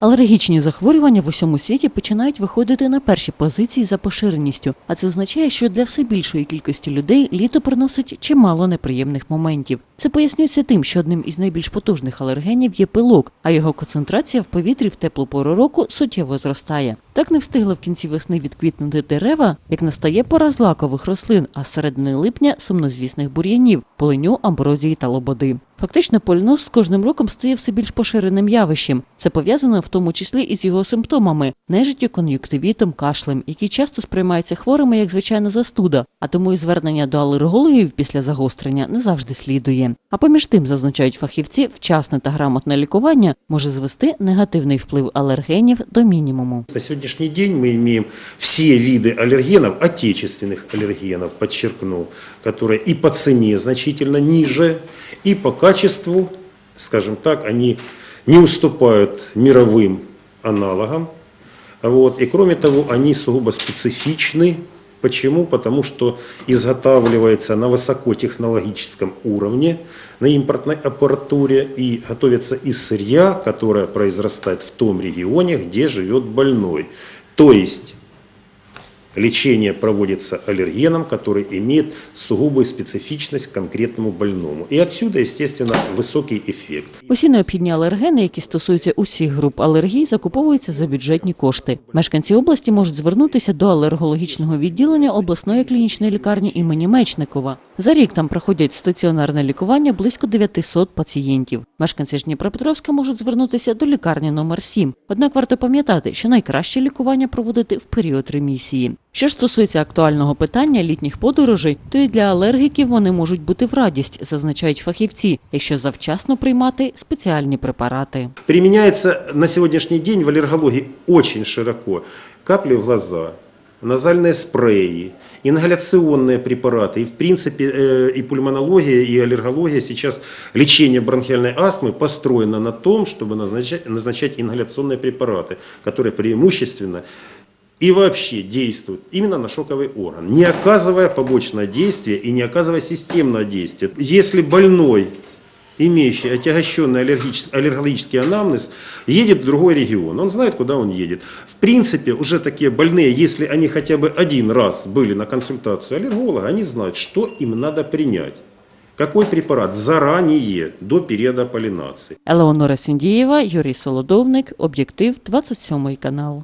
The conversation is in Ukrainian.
Алергічні захворювання в усьому світі починають виходити на перші позиції за поширеністю, а це означає, що для все більшої кількості людей літо приносить чимало неприємних моментів. Це пояснюється тим, що одним із найбільш потужних алергенів є пилок, а його концентрація в повітрі в теплу пору року суттєво зростає. Так не встигли в кінці весни відквітнути дерева, як настає пора злакових рослин, а з середини липня сумнозвісних бур'янів, полиню, амброзії та лободи. Фактично, польнос з кожним роком стає все більш поширеним явищем. Це пов'язано в тому числі із його симптомами нежиттю, кон'юктивітом, кашлем, які часто сприймаються хворими як звичайна застуда, а тому і звернення до алергологів після загострення не завжди слідує. А поміж тим, зазначають фахівці, вчасне та грамотне лікування може звести негативний вплив алергенів до мінімуму. На сегодняшний день мы имеем все виды аллергенов, отечественных аллергенов, подчеркну, которые и по цене значительно ниже, и по качеству, скажем так, они не уступают мировым аналогам. Вот. И кроме того, они сугубо специфичны. Почему? Потому что изготавливается на высокотехнологическом уровне, на импортной аппаратуре и готовится из сырья, которое произрастает в том регионе, где живет больной. То есть лечение проводится аллергеном, который имеет сугубую специфичность к конкретному больному. И отсюда, естественно, высокий эффект. Усі необхідні алергени, які стосуються усіх груп алергій, закуповуються за бюджетні кошти. Мешканці області можуть звернутися до алергологічного відділення обласної клінічної лікарні імені Мечникова. За рік там проходять стаціонарне лікування близько 900 пацієнтів. Мешканці ж Дніпропетровська можуть звернутися до лікарні номер 7. Однак варто пам'ятати, що найкраще лікування проводити в період ремісії. Що ж стосується актуального питання літніх подорожей, то і для алергіків вони можуть бути в радість, зазначають фахівці, якщо завчасно приймати спеціальні препарати. Применяется на сегодняшний день в аллергологии очень широко. Капли в глаза, назальные спреи, ингаляционные препараты. И в принципе э, и пульмонология, и аллергология сейчас, лечение бронхиальной астмы построено на том, чтобы назначать, назначать ингаляционные препараты, которые преимущественно и вообще действуют именно на шоковый орган, не оказывая побочное действие и не оказывая системное действие. Если больной имеющий отягощенный аллергический, аллергологический анамнез, едет в другой регион. Он знает, куда он едет. В принципе, уже такие больные, если они хотя бы один раз были на консультацию аллерголога, они знают, что им надо принять. Какой препарат заранее, до периода полинации. Елеонора Сіндієва, Юрій Солодовник, Об'єктив, 27 канал.